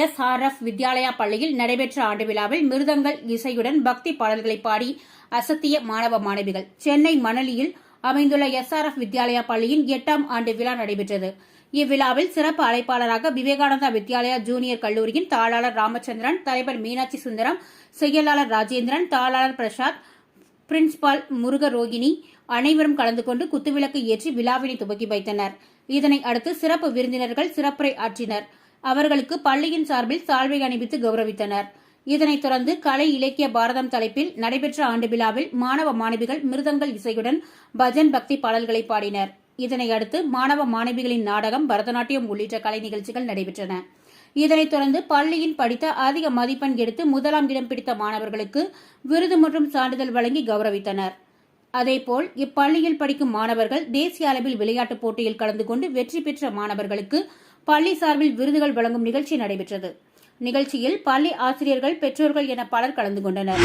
SRF Vidyalaya பள்ளியில் நடைபெற்ற ஆண்டு விழாவில் மிருதங்கள் இசையுடன் பக்தி பாடல்களை பாடி அசத்திய மாணவ மாணவிகள். சென்னை மணலியில் அமைந்துள்ள எஸ்ஆர்எஃப் வித்யாலயா பள்ளியின் எட்டாம் ஆண்டு விழா நடைபெற்றது. இவ்விழாவில் சிறப்பு அழைப்பாளராக விவேகானந்தா வித்யாலயா ஜூனியர் கல்லூரியின் தாளாளர் ராமச்சந்திரன் தலைவர் மீனாட்சி சுந்தரம் செயலாளர் ராஜேந்திரன் தாளாளர் பிரசாத் பிரின்சிபால் முருகரோகிணி அனைவரும் கலந்து கொண்டு குத்துவிளக்கு ஏற்றி விழாவினை துவக்கி வைத்தனர். இதனை அடுத்து சிறப்பு விருந்தினர்கள் சிறப்புரை ஆற்றினர். அவர்களுக்கு பள்ளியின் சார்பில் சால்வை அணிவித்து கௌரவித்தனர். இதனைத் தொடர்ந்து கலை இலக்கிய பாரதம் தலைப்பில் நடைபெற்ற ஆண்டு விழாவில் மாணவ மாணவிகள் மிருதங்கள் இசையுடன் பஜன் பக்தி பாடல்களை பாடினர். இதனை அடுத்து மாணவ மாணவிகளின் நாடகம் பரதநாட்டியம் உள்ளிட்ட கலை நிகழ்ச்சிகள் நடைபெற்றன. இதனைத் தொடர்ந்து பள்ளியின் படித்த அதிக மதிப்பெண் எடுத்து முதலாம் இடம் பிடித்த மாணவர்களுக்கு விருது மற்றும் சான்றிதழ் வழங்கி கௌரவித்தனர். அதேபோல் இப்பள்ளியில் படிக்கும் மாணவர்கள் தேசிய அளவில் விளையாட்டுப் போட்டியில் கலந்து கொண்டு வெற்றி பெற்ற மாணவர்களுக்கு பள்ளி சார்பில் விருதுகள் வழங்கும் நிகழ்ச்சி நடைபெற்றது. நிகழ்ச்சியில் பள்ளி ஆசிரியர்கள் பெற்றோர்கள் என பலர் கலந்து கொண்டனர்.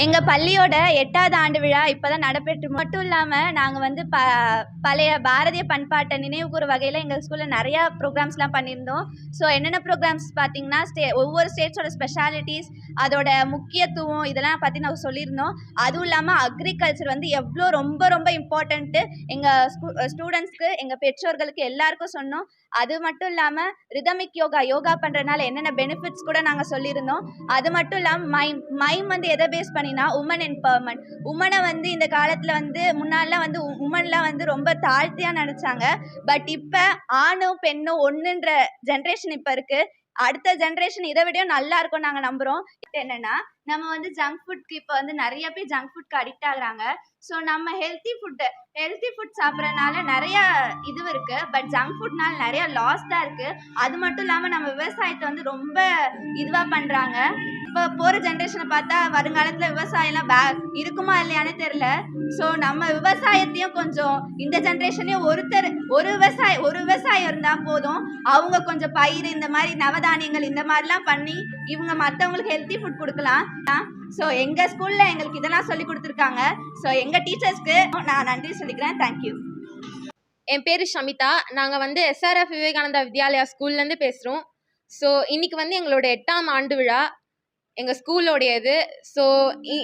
எங்கள் பள்ளியோட எட்டாவது ஆண்டு விழா இப்போ தான் நடைபெற்று மட்டும் இல்லாமல் நாங்கள் வந்து ப பழைய பாரதிய பண்பாட்டை நினைவுகூறு வகையில் எங்கள் ஸ்கூலில் நிறையா ப்ரோக்ராம்ஸ்லாம் பண்ணியிருந்தோம். ஸோ என்னென்ன ப்ரோக்ராம்ஸ் பார்த்தீங்கன்னா ஸ்டே ஒவ்வொரு ஸ்டேட்ஸோட ஸ்பெஷாலிட்டிஸ் அதோட முக்கியத்துவம் இதெல்லாம் பற்றி நாங்கள் சொல்லியிருந்தோம். அதுவும் இல்லாமல் அக்ரிகல்ச்சர் வந்து எவ்வளோ ரொம்ப ரொம்ப இம்பார்ட்டண்ட்டு எங்கள் ஸ்கூ ஸ்டூடெண்ட்ஸ்க்கு எங்கள் பெற்றோர்களுக்கு எல்லாருக்கும் சொன்னோம். அது மட்டும் இல்லாமல் ரிதமிக் யோகா யோகா பண்ணுறதுனால என்னென்ன பெனிஃபிட்ஸ் கூட நாங்கள் சொல்லியிருந்தோம். அது மட்டும் இல்லாமல் மைம் மைம் வந்து எதை பேஸ் பண்ணினா உமன் எம்பவர்மெண்ட் உமனை வந்து இந்த காலத்தில் வந்து முன்னாடிலாம் வந்து உமன்லாம் வந்து ரொம்ப தாழ்த்தியாக நினச்சாங்க பட் இப்போ ஆணும் பெண்ணும் ஒன்றுன்ற ஜென்ரேஷன் இப்போ இருக்குது அடுத்த ஜென்ரேஷன் இதை விடையும் நல்லா இருக்கும் நாங்கள் நம்புகிறோம் என்னென்னா நம்ம வந்து ஜங்க் ஃபுட்க்கு இப்போ வந்து நிறைய பேர் ஜங்க் ஃபுட்க்கு அடிக்ட் ஆகுறாங்க. ஸோ நம்ம ஹெல்த்தி ஃபுட்டு ஹெல்த்தி ஃபுட் சாப்பிட்றதுனால நிறைய இது இருக்குது பட் ஜங்க் ஃபுட்னால நிறைய லாஸ் தான் இருக்குது அது மட்டும் இல்லாமல் நம்ம விவசாயத்தை வந்து ரொம்ப இதுவாக பண்ணுறாங்க இப்போ போகிற ஜென்ரேஷனை பார்த்தா வருங்காலத்தில் விவசாயம்லாம் பே இருக்குமா இல்லையானே தெரில ஸோ நம்ம விவசாயத்தையும் கொஞ்சம் இந்த ஜென்ரேஷனையும் ஒருத்தர் ஒரு விவசாய ஒரு விவசாயம் இருந்தால் போதும். அவங்க கொஞ்சம் பயிர் இந்த மாதிரி நவதானியங்கள் இந்த மாதிரிலாம் பண்ணி இவங்க மற்றவங்களுக்கு ஹெல்த்தி ஃபுட் கொடுக்கலாம். ஸோ எங்கள் ஸ்கூலில் எங்களுக்கு இதெல்லாம் சொல்லி கொடுத்துருக்காங்க. ஸோ எங்கள் டீச்சர்ஸ்க்கு நான் நன்றி சொல்லிக்கிறேன். தேங்க்யூ என் பேர் ஷமிதா. நாங்கள் வந்து எஸ்ஆர்எஃப் விவேகானந்தா வித்யாலயா ஸ்கூல்லேருந்து பேசுகிறோம் ஸோ இன்றைக்கி வந்து எங்களோட எட்டாம் ஆண்டு விழா. எங்கள் ஸ்கூலோடையது ஸோ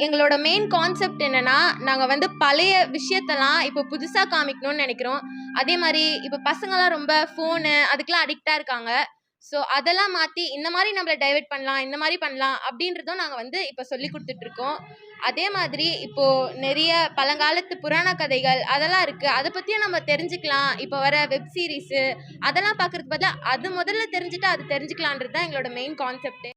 எங்களோட மெயின் கான்செப்ட் என்னென்னா நாங்கள் வந்து பழைய விஷயத்தெல்லாம் இப்போ புதுசாக காமிக்கணும்னு நினைக்கிறோம். அதே மாதிரி இப்போ பசங்களாம் ரொம்ப ஃபோனு அதுக்கெலாம் அடிக்டாக இருக்காங்க. ஸோ அதெல்லாம் மாற்றி இந்த மாதிரி நம்மளை டைவெர்ட் பண்ணலாம் இந்த மாதிரி பண்ணலாம் அப்படின்றதும் நாங்கள் வந்து இப்போ சொல்லி கொடுத்துட்ருக்கோம். அதே மாதிரி இப்போது நிறைய பழங்காலத்து புராண கதைகள் அதெல்லாம் இருக்குது அதை பற்றியும் நம்ம தெரிஞ்சுக்கலாம். இப்போ வர வெப் சீரிஸு அதெல்லாம் பார்க்குறதுக்கு பதிலாக அது முதல்ல தெரிஞ்சுட்டு அது தெரிஞ்சுக்கலான்றது தான் எங்களோட மெயின் கான்செப்ட்டு